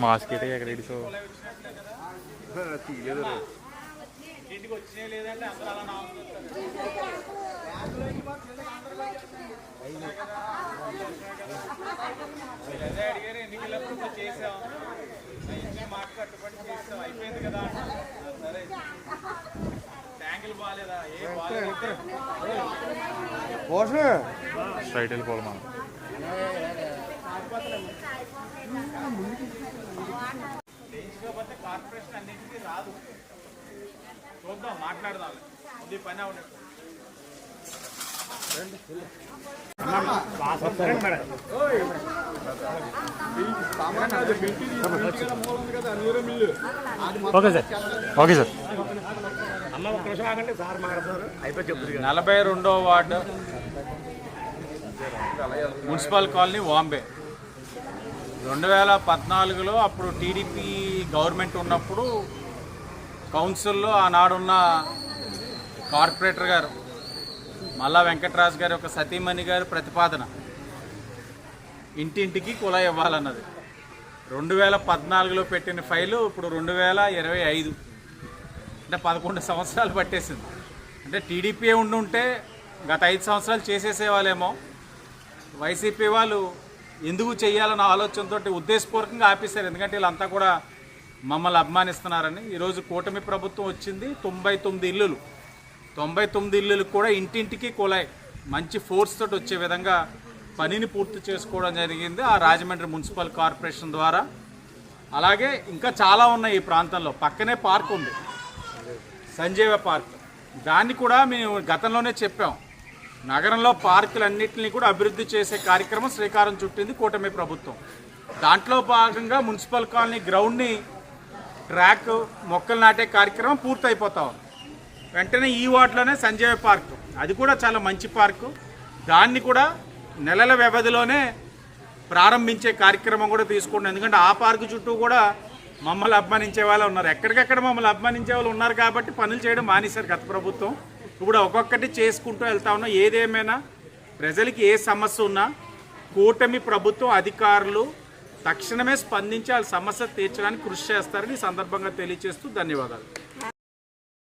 Mask అయితే ఎక్కడ ఇడిసో తీయలేదు. ఇంటికి వచ్చినాయి లేదంటే అందరూ అలా నామూస్తారు. వీళ్ళు అదే అడిగారు ఎన్నికలప్పుడు ఇప్పుడు చేసాం ఇచ్చిన మాట కట్టుబడి చేసాం అయిపోయింది కదా అంటారు. ఆ, సరే ట్యాంకులు బాగాలేదా ఏ బాగాలేదు స్ట్రైట్ వెళ్ళిపోవాలి మనం చేయించుకోకపోతే కార్పొరేషన్ అన్నింటికి రాదు చూద్దాం మాట్లాడదాం ముందు పని అవునట్టు ఓకే సార్. Okay sir. నలభై రెండో వార్డు. మున్సిపల్ కాలనీ వాంబే రెండు వేల పద్నాలుగులో అప్పుడు టీడీపీ గవర్నమెంట్ ఉన్నప్పుడు కౌన్సిల్లో ఆనాడున్న కార్పొరేటర్ గారు మల్లా వెంకటరాజు గారి ఒక సతీమణి గారి ప్రతిపాదన ఇంటింటికి కులాయి ఇవ్వాలన్నది. రెండు వేల పద్నాలుగులో పెట్టిన ఫైలు ఇప్పుడు రెండు వేల ఇరవై ఐదు. అంటే పదకొండు సంవత్సరాలు పట్టేసింది. అంటే టీడీపీ ఉండుంటే గత ఐదు సంవత్సరాలు చేసేసేవాళ్ళేమో. వైసీపీ వాళ్ళు ఎందుకు చేయాలన్న ఆలోచనతో ఉద్దేశపూర్వకంగా ఆపేశారు. ఎందుకంటే వీళ్ళంతా కూడా మమ్మల్ని అభిమానిస్తున్నారని. ఈరోజు కూటమి ప్రభుత్వం వచ్చింది తొంభై తొమ్మిది ఇల్లులు. తొంభై తొమ్మిది ఇల్లులు కూడా ఇంటింటికి కులాయి మంచి ఫోర్స్ తోటి వచ్చే విధంగా పనిని పూర్తి చేసుకోవడం జరిగింది ఆ రాజమండ్రి మున్సిపల్ కార్పొరేషన్ ద్వారా. అలాగే ఇంకా చాలా ఉన్నాయి ఈ ప్రాంతంలో. పక్కనే పార్క్ ఉంది. సంజీవ పార్క్. దాన్ని కూడా మేము గతంలోనే చెప్పాం. నగరంలో పార్కులన్నింటినీ కూడా అభివృద్ధి చేసే కార్యక్రమం శ్రీకారం చుట్టింది కూటమి ప్రభుత్వం. దాంట్లో భాగంగా మున్సిపల్ కాలనీ గ్రౌండ్ని ట్రాక్ మొక్కలు నాటే కార్యక్రమం పూర్తయిపోతా ఉంది. వెంటనే ఈ వార్డులోనే సంజయ్ పార్క్. అది కూడా చాలా మంచి పార్కు. దాన్ని కూడా నెలల వ్యవధిలోనే ప్రారంభించే కార్యక్రమం కూడా తీసుకుంటాం ఎందుకంటే ఆ పార్కు చుట్టూ కూడా మమ్మల్ని అభిమానించే వాళ్ళు ఉన్నారు. ఎక్కడికెక్కడ మమ్మల్ని అభిమానించే వాళ్ళు ఉన్నారు కాబట్టి పనులు చేయడం మానేశారు గత ప్రభుత్వం. ఇప్పుడు ఒక్కొక్కటి చేసుకుంటూ వెళ్తా ఉన్నాం ఏదేమైనా ప్రజలకి ఏ సమస్య ఉన్నా కూటమి ప్రభుత్వం అధికారులు తక్షణమే స్పందించి వాళ్ళ సమస్య తీర్చడానికి కృషి చేస్తారని ఈ సందర్భంగా తెలియజేస్తూ ధన్యవాదాలు.